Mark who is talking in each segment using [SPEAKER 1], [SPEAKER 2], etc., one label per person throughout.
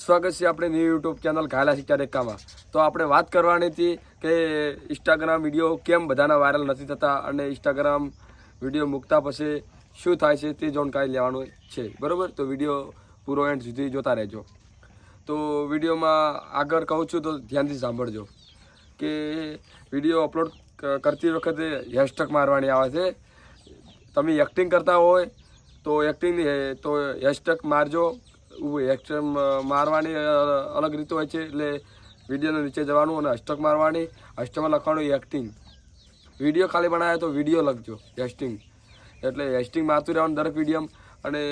[SPEAKER 1] સ્વાગત છે આપણે ન્યૂ યુટ્યુબ ચેનલ ઘાયલા શિક્ષા રેખામાં. તો આપણે વાત કરવાની હતી કે ઇન્સ્ટાગ્રામ વીડિયો કેમ બધાના વાયરલ નથી થતા અને ઇન્સ્ટાગ્રામ વીડિયો મૂકતા પછી શું થાય છે તે જાણકારી લેવાનું છે. બરાબર? તો વીડિયો પૂરો એન્ડ સુધી જોતા રહેજો. તો વિડીયોમાં આગળ કહું છું તો ધ્યાનથી સાંભળજો કે વીડિયો અપલોડ કરતી વખતે હેશટેગ મારવાની આવે છે. તમે એક્ટિંગ કરતા હોય તો એક્ટિંગ તો હેશટેગ મારજો. હેશટેગ મારવાની અલગ રીતો હોય છે, એટલે વિડીયોને નીચે જવાનું અને અષ્ટક મારવાની અષ્ટમાં લખવાનું એક્ટિંગ વીડિયો ખાલી બનાવ્યો તો વીડિયો લખજો હેસ્ટિંગ એટલે હેસ્ટિંગ મારતું રહેવાનું દરેક વિડીયમ. અને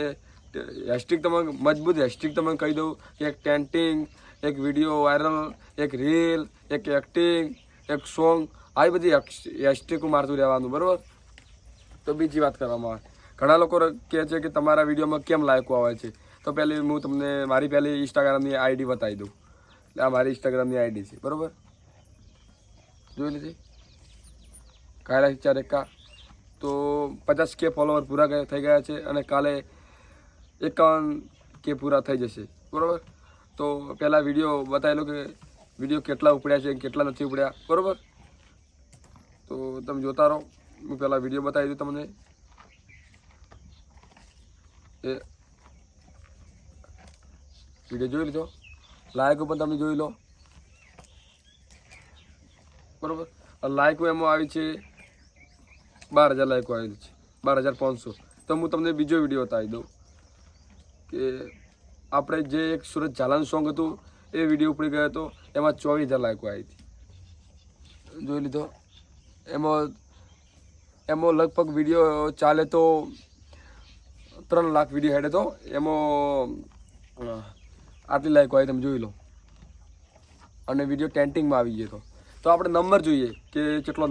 [SPEAKER 1] હેસ્ટિંગ તમે મજબૂત હેસ્ટિંગ તમે કહી દઉં. એક ટેન્ટિંગ એક વીડિયો વાયરલ એક રીલ એક એક્ટિંગ એક સોંગ આવી બધી હેસ્ટિંગ મારતું રહેવાનું, બરાબર? તો બીજી વાત કરવામાં આવે. ઘણા લોકો કહે છે કે તમારા વિડીયોમાં કેમ લાયકો આવે છે? તો પહેલી હું તમને મારી પહેલી ઇન્સ્ટાગ્રામની આઈડી બતાવી દઉં. એટલે આ મારી ઇન્સ્ટાગ્રામની આઈડી છે. બરાબર? જોઈ લીધી? કાયલા ચાર એકા તો પચાસ કે ફોલોવર પૂરા થઈ ગયા છે અને કાલે એકાવન કે પૂરા થઈ જશે. બરાબર? તો પહેલાં વીડિયો બતાવેલો કે વીડિયો કેટલા ઉપડ્યા છે કેટલા નથી ઉપડ્યા. બરાબર? તો તમે જોતા રહો. હું પહેલાં વીડિયો બતાવી દઉં તમને. એ વીડિયો જોઈ લીધો લાયકો પણ તમે જોઈ લો. બરાબર? લાયકો એમાં આવી છે બાર હજાર લાયકો આવેલી છે. બાર હજાર પાંચસો. તો હું તમને બીજો વીડિયો બતાવી દઉં કે આપણે જે એક સુરત ઝાલાન સોંગ હતું, એ વીડિયો ઉપડી ગયો હતો. એમાં ચોવીસ હજાર લાયકો આવી હતી. જોઈ લીધો? એમાં એમાં લગભગ વીડિયો ચાલે તો ત્રણ લાખ વીડિયો હેડે તો એમાં આટલી લાયક આવી તમે જોઈ લો. અને વીડિયો ટેન્ટિંગમાં આવી ગયો તો. આપણે નંબર જોઈએ કે કેટલો